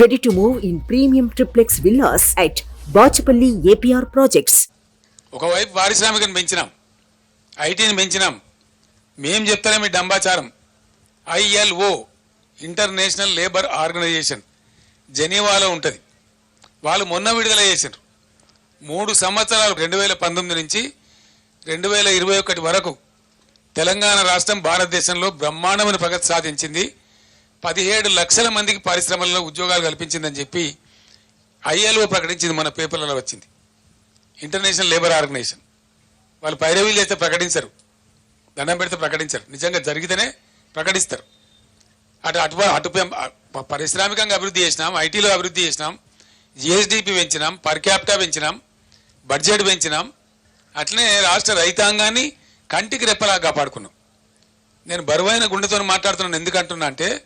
Ready to move in premium triplex villas at Bachapalli APR Projects. ఒకవైపు పారిశ్రామికను పెంచినాం ఐటీని పెంచినాం మేం చెప్తానే మీ డంబాచారం. ఐఎల్ఓ ఇంటర్నేషనల్ లేబర్ ఆర్గనైజేషన్ జెనీవాలో ఉంటుంది. వాళ్ళు మొన్న విడుదల చేశారు మూడు సంవత్సరాలు రెండు వేల పంతొమ్మిది నుంచి రెండు వేల ఇరవై ఒకటి వరకు తెలంగాణ రాష్ట్రం భారతదేశంలో బ్రహ్మాండమైన ప్రగతి సాధించింది. పదిహేడు లక్షల మందికి పరిశ్రమల్లో ఉద్యోగాలు కల్పించిందని చెప్పి ఐఎల్ఓ ప్రకటించింది మన పేపర్లలో వచ్చింది. ఇంటర్నేషనల్ లేబర్ ఆర్గనైజేషన్ వాళ్ళు పైరవీలు చేస్తే ప్రకటించరు. దండం పెడితే ప్రకటించరు. నిజంగా జరిగితేనే ప్రకటిస్తారు. అటు అటు అటు పారిశ్రామికంగా అభివృద్ధి చేసినాం ఐటీలో అభివృద్ధి చేసినాం జిఎస్డిపి పెంచినాం పర్ క్యాపిటా పెంచినాం బడ్జెట్ పెంచినాం. అట్లనే రాష్ట్ర రైతాంగాన్ని కంటికి రెప్పలా కాపాడుకున్నాం. నేను బరువైన గుండెతో మాట్లాడుతున్నాను. ఎందుకంటున్నా అంటే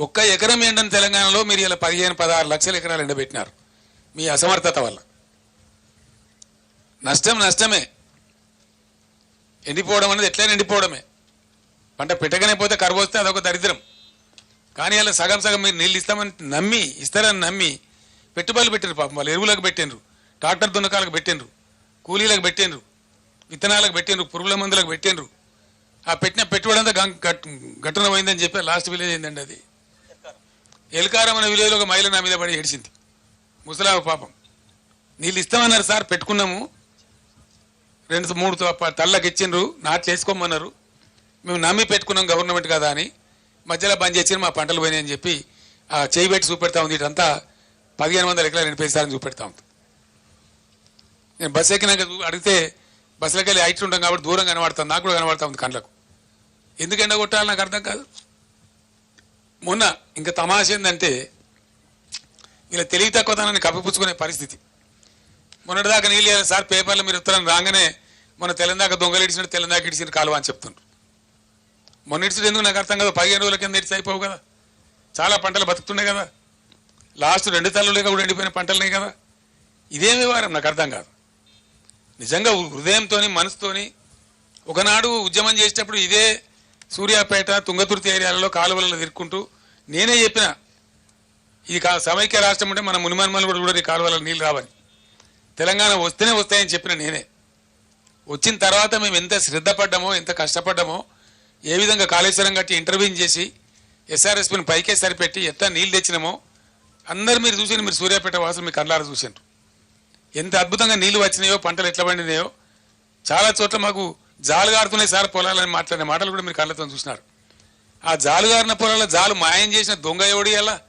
ఒక్క ఎకరం ఎండని తెలంగాణలో మీరు ఇలా పదిహేను పదహారు లక్షల ఎకరాలు ఎండబెట్టినారు. మీ అసమర్థత వల్ల. నష్టం నష్టమే. ఎండిపోవడం అనేది ఎట్లయినా ఎండిపోవడమే. పంట పెట్టకనే పోతే కరువు వస్తే అదొక దరిద్రం. కానీ అలా సగం సగం మీరు నీళ్ళు ఇస్తామని నమ్మి ఇస్తారని నమ్మి పెట్టుబడులు పెట్టిండ్రు పాపం. వాళ్ళు ఎరువులకు పెట్టిండ్రు ట్రాక్టర్ దున్నకాలకు పెట్టిండ్రు కూలీలకు పెట్టిండ్రు విత్తనాలకు పెట్టిండ్రు పురుగుల మందులకు పెట్టిండ్రు. ఆ పెట్టిన పెట్టుబడి అంతా గం- గట్- గట్టున పోయిందని చెప్పి లాస్ట్ విలేజ్ అయిందండి అది? ఎల్కారం అనే విలేజ్లో ఒక మహిళ నా మీద పడి ఏడిచింది. ముసలామ పాపం. నీళ్ళు ఇస్తామన్నారు సార్ పెట్టుకున్నాము. రెండు మూడు తల్లకి ఇచ్చిండ్రు నాట్లు వేసుకోమన్నారు మేము నమ్మి పెట్టుకున్నాం గవర్నమెంట్ కదా అని మధ్యలో బంద్ చేసి మా పంటలు పోయినాయి అని చెప్పి ఆ చేయి పెట్టి చూపెడతా ఉంది. ఇటంతా పదిహేను వందల ఎకరాలు ఎనిమిది చూపెడతా ఉంది. నేను బస్సు ఎక్కినాక అడిగితే బస్సులోకి వెళ్ళి హైట్ ఉంటాం కాబట్టి దూరం కనబడుతుంది నాకు కూడా కనబడతా ఉంది కళ్ళకు ఎందుకు ఎండ కొట్టాలి నాకు అర్థం కాదు. మొన్న ఇంకా తమాష ఏంటంటే వీళ్ళ తెలివి తక్కువతనాన్ని కప్పిపుచ్చుకునే పరిస్థితి. మొన్నటిదాకా నీళ్ళు ఇవ్వాలి సార్ పేపర్లో మీరు ఉత్తరం రాగానే మొన్న తెలంగాణ దొంగలు ఇడిచినట్టు తెలంగాణ ఇడిచిన కాలువ అని చెప్తున్నారు మొన్న ఇడిచిడు ఎందుకు నాకు అర్థం కదా పదిహేను రోజుల కింద ఇడిచి అయిపోవు కదా. చాలా పంటలు బతుకుతున్నాయి కదా. లాస్ట్ రెండు తల్లులుగా కూడా ఎండిపోయిన పంటలున్నాయి కదా. ఇదేం వ్యవహారం నాకు అర్థం కాదు. నిజంగా హృదయంతోని మనసుతోని ఒకనాడు ఉద్యమం చేసేటప్పుడు ఇదే సూర్యాపేట తుంగతుర్తి ఏరియాలలో కాలువలలో తిరుక్కుంటూ నేనే చెప్పిన ఇది కా సమైక్య రాష్ట్రం అంటే మన మునిమన్మలు కూడా కూడా ఈ కాలువలలో నీళ్ళు రావని తెలంగాణ వస్తేనే వస్తాయని చెప్పిన నేనే. వచ్చిన తర్వాత మేము ఎంత శ్రద్ధ పడ్డామో ఎంత కష్టపడ్డామో ఏ విధంగా కాళేశ్వరం కట్టి ఇంటర్వ్యూ చేసి ఎస్ఆర్ఎస్పీని పైకే సరిపెట్టి ఎంత నీళ్ళు తెచ్చినామో అందరు మీరు చూసి మీరు సూర్యాపేట వాసులు మీ కళ్ళారా చూసారు ఎంత అద్భుతంగా నీళ్ళు వచ్చినాయో పంటలు ఎట్లా పండినాయో చాలా చోట్ల మాకు జాలుగారుతున్నాయి సార్ పొలాలని మాట్లాడిన మాటలు కూడా మీరు కళ్ళతో చూసినారు. ఆ జాలుగారిన పొలాల జాలు మాయం చేసిన దొంగ ఎవడు ఎలా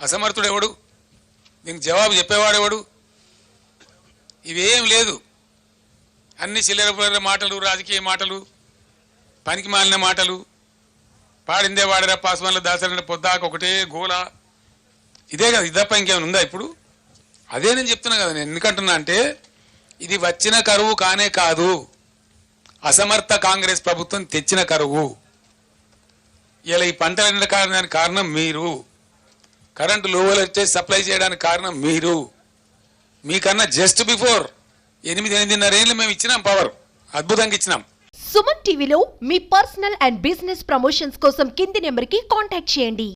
అసమర్థుడు ఎవడు? దీనికి జవాబు చెప్పేవాడు ఎవడు? ఇవేం లేదు. అన్ని చిల్లర పుల్లర మాటలు రాజకీయ మాటలు పనికి మాలిన మాటలు. పాడిందే వాడరా పాస్వాన్ల దాసరైన పొద్దాక ఒకటే గోల. ఇదే కదా ఇది తప్ప ఇంకేమైనా ఉందా ఇప్పుడు? అదే నేను చెప్తున్నా కదా నేను ఎందుకంటున్నా అంటే ఇది వచ్చిన కరువు కానే కాదు. అసమర్థ కాంగ్రెస్ ప్రభుత్వం తెచ్చిన కరువు. ఇలా ఈ పంటలు ఎండ కారణానికి కారణం మీరు. కరెంటు లోవలు వచ్చే సప్లై చేయడానికి కారణం మీరు. మీకన్నా జస్ట్ బిఫోర్ ఎనిమిది ఎనిమిదిన్నర ఏళ్ళు మేము ఇచ్చినాం పవర్. అద్భుతంగా ఇచ్చినాం. సుమన్ టీవీలో మీ పర్సనల్ అండ్ బిజినెస్ ప్రమోషన్స్ కోసం కింది నెంబర్కి కాంటాక్ట్ చేయండి.